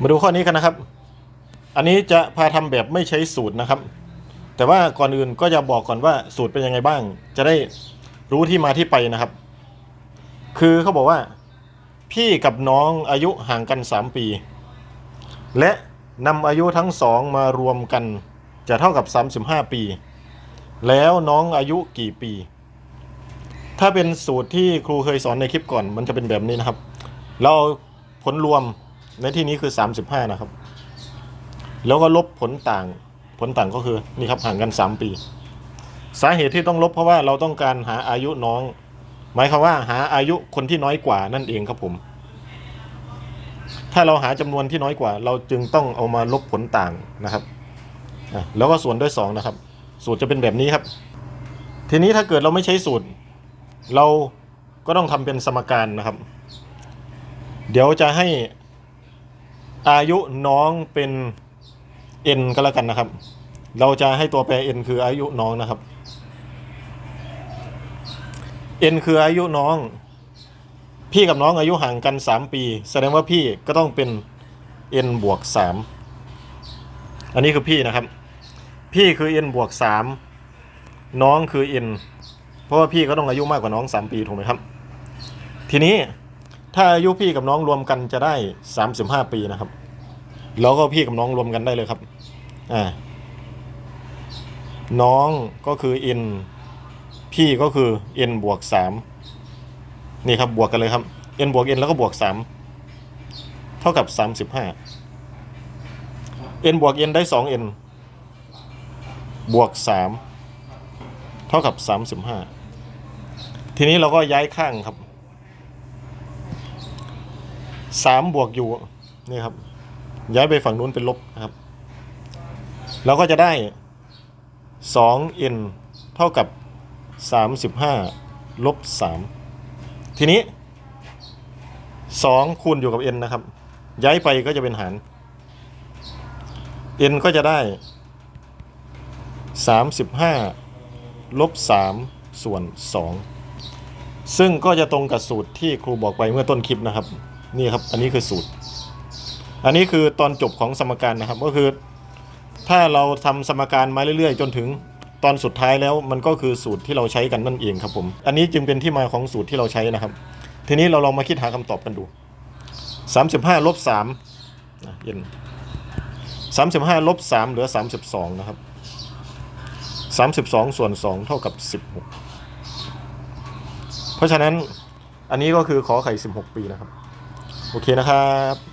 มาดูข้อนี้กันนะครับ อันนี้จะพาทำแบบไม่ใช้สูตรนะครับ แต่ว่าก่อนอื่นก็จะบอกก่อนว่าสูตรเป็นยังไงบ้าง จะได้รู้ที่มาที่ไปนะครับ คือเขาบอกว่า พี่กับน้องอายุห่างกัน 3 ปี และนำอายุทั้งสองมารวมกันจะเท่ากับ 35 ปี แล้วน้องอายุกี่ปี ถ้าเป็นสูตรที่ครูเคยสอนในคลิปก่อน มันจะเป็นแบบนี้นะครับ เราผลรวม ในที่นี้คือ 35 นะครับ แล้วก็ลบผลต่างผลต่างก็คือนี่ครับห่างกัน 3 ปี สาเหตุที่ต้องลบเพราะว่าเราต้องการหาอายุน้อง หมายความว่าหาอายุคนที่น้อยกว่านั่นเองครับผม ถ้าเราหาจำนวนที่น้อยกว่า เราจึงต้องเอามาลบผลต่างนะครับแล้วก็ส่วนด้วย 2 นะครับ สูตรจะเป็นแบบนี้ครับ ทีนี้ถ้าเกิดเราไม่ใช้สูตร เราก็ต้องทำเป็นสมการนะครับ เดี๋ยวจะให้ อายุน้องเป็น n ก็แล้วกันนะครับ เราจะให้ตัวแปร n คืออายุน้องนะครับ n คืออายุน้อง พี่กับน้องอายุห่างกัน 3 ปี แสดงว่าพี่ก็ต้องเป็น n บวก 3 อันนี้คือพี่นะครับ พี่คือ n บวก 3 น้องคือ n เพราะว่าพี่ก็ต้องอายุมากกว่าน้อง 3 ปีถูกไหมครับ ทีนี้ ถ้าอายุพี่กับน้องรวมกันจะได้ 35 ปีนะครับ แล้วก็พี่กับน้องรวมกันได้เลยครับ อ่า น้องก็คือ n พี่ก็คือ n บวก3นี่ครับบวกกันเลยครับ n บวก n แล้วก็บวก 3 เท่ากับ 35 n บวก n ได้ 2n บวก 3 เท่ากับ 35 ทีนี้เราก็ย้ายข้างครับ 3บวกอยู่นี่ครับ ย้ายไปฝั่งนู้นเป็นลบนะครับเราก็จะได้ 2n เท่ากับ 35ลบ3ทีนี้ 2 คูณอยู่กับ n นะครับ ย้ายไปก็จะเป็นหาร n ก็จะได้ 35ลบ3ส่วน 2 ซึ่งก็จะตรงกับสูตรที่ครูบอกไปเมื่อต้นคลิปนะครับ นี่ครับ อันนี้คือสูตร อันนี้คือตอนจบของสมการนะครับ ก็คือ ถ้าเราทำสมการมาเรื่อยๆ จนถึงตอนสุดท้ายแล้วมันก็คือสูตรที่เราใช้กันนั่นเองครับผม อันนี้จึงเป็นที่มาของสูตรที่เราใช้นะครับ ทีนี้เราลองมาคิดหาคำตอบกันดู 35ลบ3นะเย็น35ลบ3เหลือ 32 นะครับ 32 ส่วน 2 เท่ากับ 16 เพราะฉะนั้นอันนี้ก็คือขอไข่ 16 ปีนะครับ โอเคนะครับ